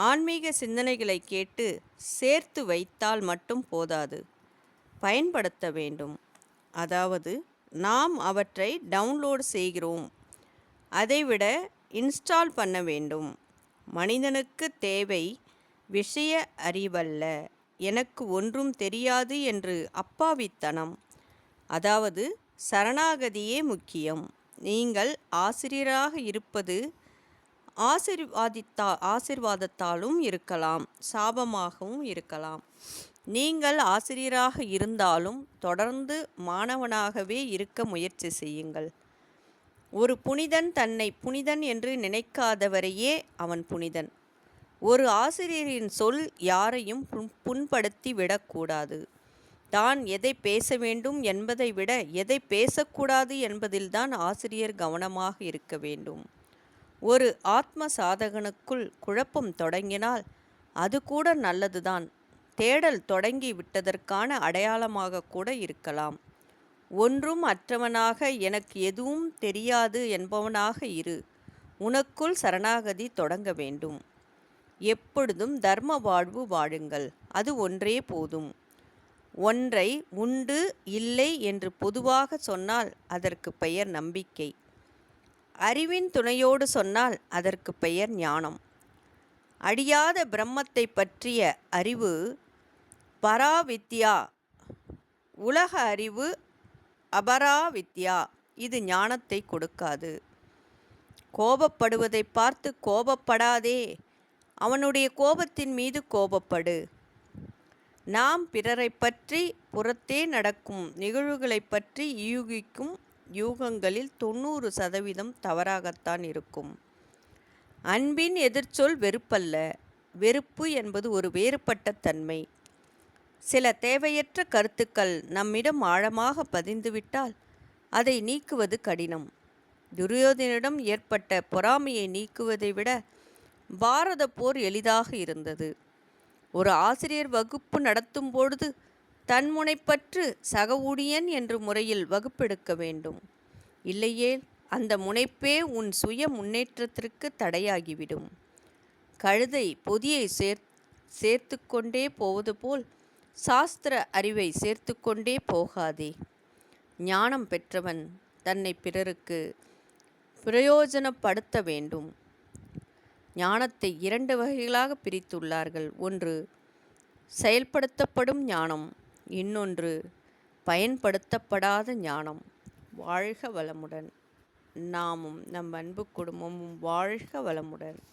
ஆன்மீக சிந்தனைகளை கேட்டு சேர்த்து வைத்தால் மட்டும் போதாது. பயன்படுத்த வேண்டும். அதாவது நாம் அவற்றை டவுன்லோட் செய்கிறோம். அதைவிட இன்ஸ்டால் பண்ண வேண்டும். மனிதனுக்கு தேவை விஷய அறிவல்ல. எனக்கு ஒன்றும் தெரியாது என்று அப்பாவித்தனம். அதாவது சரணாகதியே முக்கியம். நீங்கள் ஆசிரியராக இருப்பது ஆசிர்வாதித்தா ஆசிர்வாதத்தாலும் இருக்கலாம் சாபமாகவும் இருக்கலாம். நீங்கள் ஆசிரியராக இருந்தாலும் தொடர்ந்து மாணவனாகவே இருக்க முயற்சி செய்யுங்கள். ஒரு புனிதன் தன்னை புனிதன் என்று நினைக்காதவரையே அவன் புனிதன். ஒரு ஆசிரியரின் சொல் யாரையும் புண்படுத்தி விடக்கூடாது. தான் எதை பேச வேண்டும் என்பதை விட எதை பேசக்கூடாது என்பதில்தான் ஆசிரியர் கவனமாக இருக்க வேண்டும். ஒரு ஆத்ம சாதகனுக்குள் குழப்பம் தொடங்கினால் அது கூட நல்லதுதான். தேடல் தொடங்கி விட்டதற்கான அடையாளமாக கூட இருக்கலாம். ஒன்றும் அற்றவனாக எனக்கு எதுவும் தெரியாது என்பவனாக இரு. உனக்குள் சரணாகதி தொடங்க வேண்டும். எப்பொழுதும் தர்ம வாழ்வு வாழுங்கள். அது ஒன்றே போதும். ஒன்றை உண்டு இல்லை என்று பொதுவாக சொன்னால் அதற்கு பெயர் நம்பிக்கை. அறிவின் துணையோடு சொன்னால் அதற்கு பெயர் ஞானம். அழியாத பிரம்மத்தை பற்றிய அறிவு பராவித்யா. உலக அறிவு அபராவித்யா. இது ஞானத்தை கொடுக்காது. கோபப்படுவதை பார்த்து கோபப்படாதே. அவனுடைய கோபத்தின் மீது கோபப்படு. நாம் பிறரை பற்றி புறத்தே நடக்கும் நிகழ்வுகளை பற்றி யூகிக்கும் யூகங்களில் தொண்ணூறு சதவீதம் தவறாகத்தான் இருக்கும். அன்பின் எதிர்ச்சொல் வெறுப்பல்ல. வெறுப்பு என்பது ஒரு வேறுபட்ட தன்மை. சில தேவையற்ற கருத்துக்கள் நம்மிடம் ஆழமாக பதிந்துவிட்டால் அதை நீக்குவது கடினம். துரியோதனிடம் ஏற்பட்ட பொறாமையை நீக்குவதை விட பாரத போர் எளிதாக இருந்தது. ஒரு ஆசிரியர் வகுப்பு நடத்தும் பொழுது தன்முனைப்பற்று சக ஊழியன் என்ற முறையில் வகுப்பெடுக்க வேண்டும். இல்லையே அந்த முனைப்பே உன் சுய முன்னேற்றத்திற்கு தடையாகிவிடும். கழுதை பொதியை சேர் சேர்த்து கொண்டே போவது போல் சாஸ்திர அறிவை சேர்த்து கொண்டே போகாதே. ஞானம் பெற்றவன் தன்னை பிறருக்கு பிரயோஜனப்படுத்த வேண்டும். ஞானத்தை இரண்டு வகைகளாக பிரித்துள்ளார்கள். ஒன்று செயல்படுத்தப்படும் ஞானம். இன்னொன்று பயன்படுத்தப்படாத ஞானம். வாழ்க வளமுடன். நாமும் நம் அன்பு குடும்பமும் வாழ்க வளமுடன்.